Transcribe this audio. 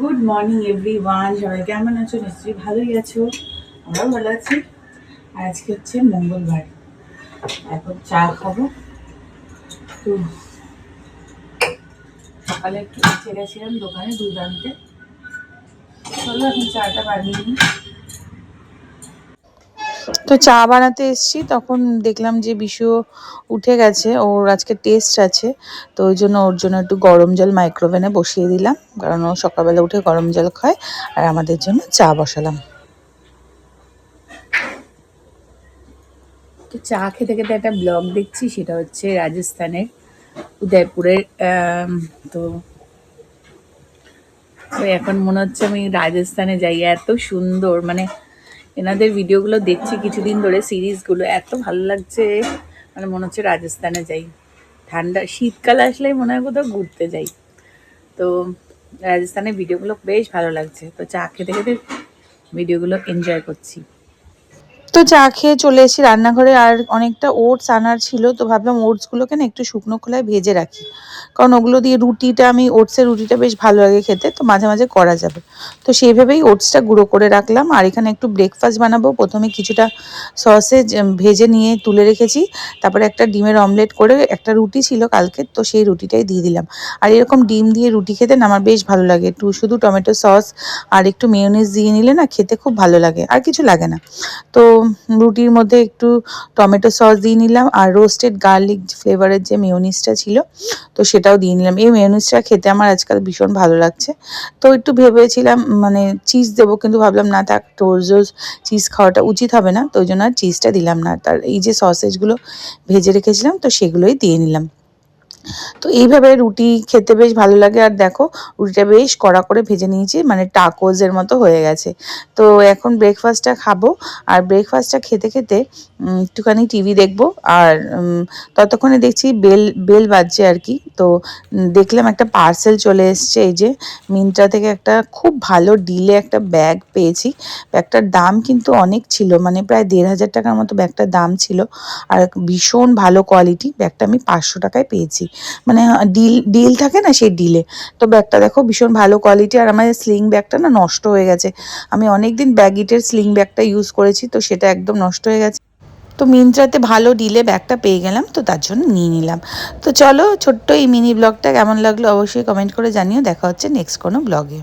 Good morning every one সবাই কেমন আছো? নিশ্চয়ই ভালোই আছো। আমরাও ভালো আছি। আজকে হচ্ছে মঙ্গলবার। এখন চা খাব। তো সকালে একটু ছেড়েছিলাম দোকানে দুধ আনতে। চলো এখন চাটা বানিয়ে নিই। তো চা বানাতে এসছি, তখন দেখলাম যে বিশু উঠে গেছে, ওর আজকে টেস্ট আছে, তো ওই জন্য ওর জন্য একটু গরম জল মাইক্রোওভেনে বসিয়ে দিলাম, কারণ ও সকালবেলা উঠে গরম জল খায়, আর আমাদের জন্য চা বসালাম। তো চা খেতে খেতে একটা ব্লগ দেখছি, সেটা হচ্ছে রাজস্থানের উদয়পুরের তো তো এখন মনে হচ্ছে আমি রাজস্থানে যাই, এত সুন্দর মানে এনাদের ভিডিওগুলো দেখছি কিছুদিন ধরে, সিরিজগুলো। এত ভালো লাগছে। মানে মনে হচ্ছে রাজস্থানে যাই। ঠান্ডা, শীতকাল আসলেই মনে হয় কোথাও ঘুরতে যাই। তো রাজস্থানের ভিডিওগুলো বেশ ভালো লাগছে। তো চা খেতে খেতে ভিডিওগুলো এনজয় করছি। তো চা খেয়ে চলে এসেছি রান্নাঘরে, আর অনেকটা ওটস আনার ছিল, তো ভাবলাম ওটসগুলোকে না একটু শুকনো খোলায় ভেজে রাখি। কারণ ওগুলো দিয়ে রুটিটা, আমি ওটসের রুটিটা বেশ ভালো লাগে খেতে, তো মাঝে মাঝে করা যাবে। তো সেইভাবেই ওটসটা গুঁড়ো করে রাখলাম, আর এখানে একটু ব্রেকফাস্ট বানাবো। প্রথমে কিছুটা সসেজ ভেজে নিয়ে তুলে রেখেছি। তারপরে একটা ডিমের অমলেট করে একটা রুটি ছিল কালকে, তো সেই রুটিটাই দিয়ে দিলাম। আর এরকম ডিম দিয়ে রুটি খেতে না আমার বেশ ভালো লাগে। একটু শুধু টমেটো সস আর একটু মেয়োনিজ দিয়ে নিলে না খেতে খুব ভালো লাগে, আর কিছু লাগে না। তো রুটির মধ্যে একটু টমেটো সস দিয়ে নিলাম আর রোস্টেড গার্লিক ফ্লেভারের যে মেয়োনিজটা ছিল, তো সেটাও দিয়ে নিলাম। এই মেয়োনিজটা খেতে আমার আজকাল ভীষণ ভালো লাগছে। তো একটু ভেবেছিলাম মানে চিজ দেবো কিন্তু ভাবলাম, না রোজ রোজ চিজ খাওয়াটা উচিত হবে না। তো ওই জন্য আর চিজটা দিলাম না। তার এই যে সসেজগুলো ভেজে রেখেছিলাম, তো সেগুলোই দিয়ে নিলাম। তো এইভাবে রুটি খেতে বেশ ভালো লাগে। আর দেখো, রুটিটা বেশ কড়া করে ভেজে নিয়েছি মানে টাকোজের মতো হয়ে গেছে। তো এখন ব্রেকফাস্টটা খাব। আর ব্রেকফাস্টটা খেতে খেতে একটুখানি টিভি দেখব। আর ততক্ষণে দেখছি বেল বেল বাজছে আর কি। তো দেখলাম একটা পার্সেল চলে এসছে। এই যে, মিন্ত্রা থেকে একটা খুব ভালো ডিলে একটা ব্যাগ পেয়েছি। ব্যাগটার দাম কিন্তু অনেক ছিল মানে প্রায় দেড় হাজার টাকার মতো ব্যাগটার দাম ছিল। আর ভীষণ ভালো কোয়ালিটি ব্যাগটা আমি পাঁচশো টাকায় পেয়েছি। মানে ডিল ডিল থাকে না সেই ডিলে তো ব্যাগটা দেখো, ভীষণ ভালো কোয়ালিটি আর আমার স্লিং ব্যাগটা না নষ্ট হয়ে গেছে। আমি অনেক দিন ব্যাগিটের স্লিং ব্যাগটা ইউজ করেছি, তো সেটা একদম নষ্ট হয়ে গেছে। তো মিন্ত্রাতে ভালো ডিলে ব্যাগটা পেয়ে গেলাম, তো তার জন্য নিয়ে নিলাম। তো চলো, ছোট্ট এই মিনি ব্লগটা কেমন লাগল অবশ্যই কমেন্ট করে জানিও। দেখা হচ্ছে নেক্সট কোনো ব্লগে